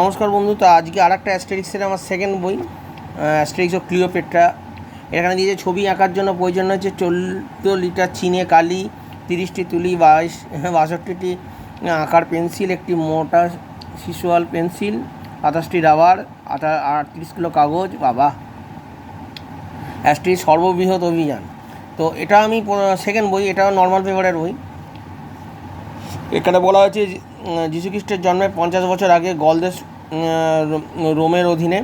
নমস্কার বন্ধু, তো আজকে আর একটা অ্যাস্টেরিক্সের আমার সেকেন্ড বই অ্যাস্টেরিক্স অফ ক্লিওপেট্রা এখানে দিয়েছে ছবি আঁকার জন্য প্রয়োজন হচ্ছে চোদ্দ লিটার চিনে কালি, তিরিশটি তুলি, বাইশ বাষট্টিটি আঁকার পেন্সিল, একটি মোটা শিশুয়াল পেন্সিল আঠাশটি রাবার আঠা আটত্রিশ কিলো কাগজ, বাবা। অ্যাস্টেরিক্স সর্ববৃহৎ অভিযান। তো এটা আমি সেকেন্ড বই এটা নর্মাল পেপারের বই। এখানে বলা হয়েছে যীশুখ্রিস্টের জন্মের পঞ্চাশ বছর আগে গলদেশ রোমের অধীনে,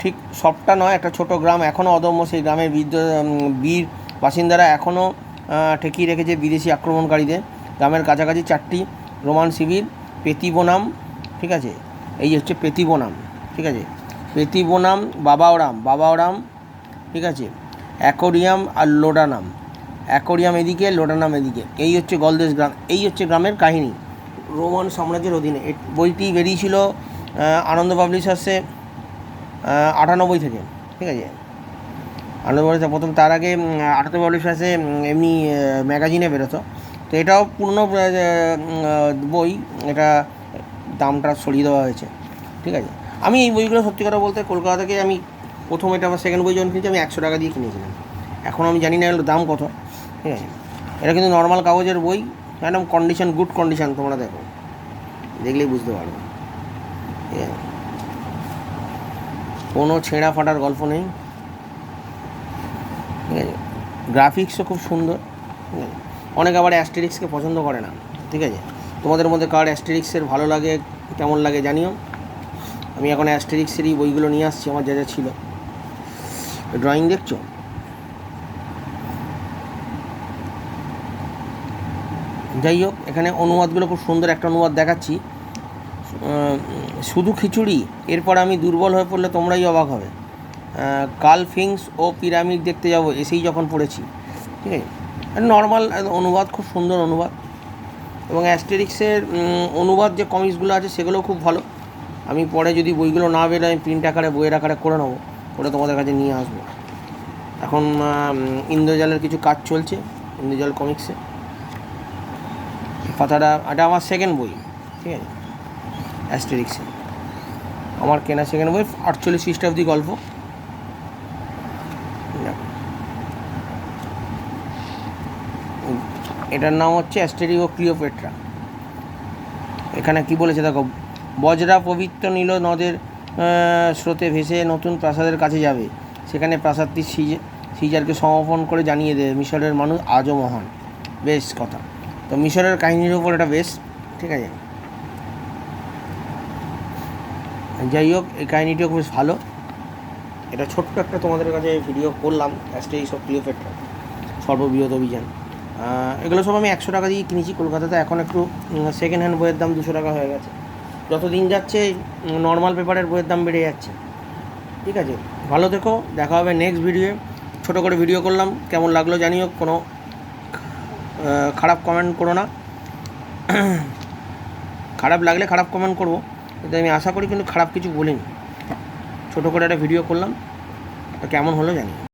ঠিক সবটা নয়, একটা ছোট গ্রাম এখনও অদম্য, সেই গ্রামের বীর বাসিন্দারা এখনও ঠেকিয়ে রেখেছে বিদেশি আক্রমণকারীদের। গ্রামের কাছাকাছি চারটি রোমান শিবির, পেতিবোনাম, ঠিক আছে? এই হচ্ছে পেতিবোনাম, ঠিক আছে? পেতিবোনাম, বাবাওরাম বাবাওরাম, ঠিক আছে? অ্যাকোরিয়াম আর লোডানাম। অ্যাকোরিয়াম এদিকে লোডানাম এদিকে। এই হচ্ছে গলদেশ গ্রাম। এই হচ্ছে গ্রামের কাহিনী। রোমান সাম্রাজ্যের অধীনে। বইটি বেরিয়েছিল আনন্দ পাবলিশার্সে আটানব্বই থেকে। ঠিক আছে? আনন্দ পাবলিশার প্রথম, তার আগে আনন্দ পাবলিশার্সে এমনি ম্যাগাজিনে বেরোতো। তো এটাও পুরনো বই। এটা দামটা সরিয়ে দেওয়া হয়েছে। ঠিক আছে? আমি এই বইগুলো সত্যি কথা বলতে কলকাতা থেকে আমি প্রথম এটা আমার সেকেন্ড বই যখন কিনেছি, আমি একশো টাকা দিয়ে কিনেছিলাম। এখন আমি জানি না এগুলোর দাম কত। ঠিক আছে? এটা কিন্তু নর্মাল কাগজের বই, একদম কন্ডিশন গুড কন্ডিশন তোমরা দেখো। দেখলেই বুঝতে পারবে। ঠিক আছে? কোনো ছেঁড়া ফাটার গল্প নেই। ঠিক আছে? গ্রাফিক্সও খুব সুন্দর। ঠিক আছে? অনেক আবার অ্যাস্টেরিক্সকে পছন্দ করে না। ঠিক আছে? তোমাদের মধ্যে কার অ্যাস্টেরিক্সের ভালো লাগে, কেমন লাগে জানিও। আমি এখন অ্যাস্টেরিক্সেরই বইগুলো নিয়ে আসছি, আমার যা যা ছিল। ড্রয়িং দেখছ? যাই হোক, এখানে অনুবাদগুলো খুব সুন্দর একটা অনুবাদ দেখাচ্ছি। শুধু খিচুড়ি, এরপর আমি দুর্বল হয়ে পড়লে তোমরাই অবাক হবে। কাল ফিংস ও পিরামিড দেখতে যাব, এসেই যখন পড়েছি। ঠিক আছে? নর্মাল অনুবাদ, খুব সুন্দর অনুবাদ। এবং অ্যাস্টেরিক্সের অনুবাদ যে কমিক্সগুলো আছে, সেগুলোও খুব ভালো। আমি পরে যদি বইগুলো না বেরোয়, আমি প্রিন্ট আকারে, বইয়ের আকারে করে নেব, করে তোমাদের কাছে নিয়ে আসব। এখন ইন্দ্রজালের কিছু কাজ চলছে, ইন্দ্রজাল কমিক্সে। পাতাটা এটা আমার সেকেন্ড বই, ঠিক আছে? অ্যাস্টেরিক্সে আমার কেনা সেকেন্ড বই, আটচল্লিশ খ্রিস্টাব্দি গল্প। এটার নাম হচ্ছে অ্যাস্টেরিক ও ক্লিওপেট্রা এখানে কি বলেছে দেখো, বজরা পবিত্র নীল নদের স্রোতে ভেসে নতুন প্রাসাদের কাছে যাবে। সেখানে প্রাসাদটি সিজে, সিজারকে সমর্পণ করে জানিয়ে দেবে। মিশরের মানুষ আজও মহান। বেশ কথা। তো মিশরের কাহিনীর উপর এটা বেশ, ঠিক আছে? যাই হোক, এই কাহিনীটিও বেশ ভালো। এটা ছোট্ট একটা তোমাদের কাছে ভিডিও করলাম অ্যাস্টে সব ক্লিওপেট্রা সর্ববৃহৎ অভিযান। এগুলো সব আমি একশো টাকা দিয়ে কিনেছি কলকাতাতে, এখন একটু সেকেন্ড হ্যান্ড বইয়ের দাম দুশো টাকা হয়ে গেছে। যত দিন যাচ্ছে নর্মাল পেপারের বইয়ের দাম বেড়ে যাচ্ছে। ঠিক আছে? ভালো থেকো, দেখা হবে নেক্সট ভিডিও ছোটো করে ভিডিও করলাম, কেমন লাগল জানিও, কোনো খারাপ কমেন্ট করো না। খারাপ লাগলে খারাপ কমেন্ট করব কিন্তু আমি আশা করি কিন্তু খারাপ কিছু বলিনি। ছোটো করে একটা ভিডিও করলাম। কেমন হলো জানি।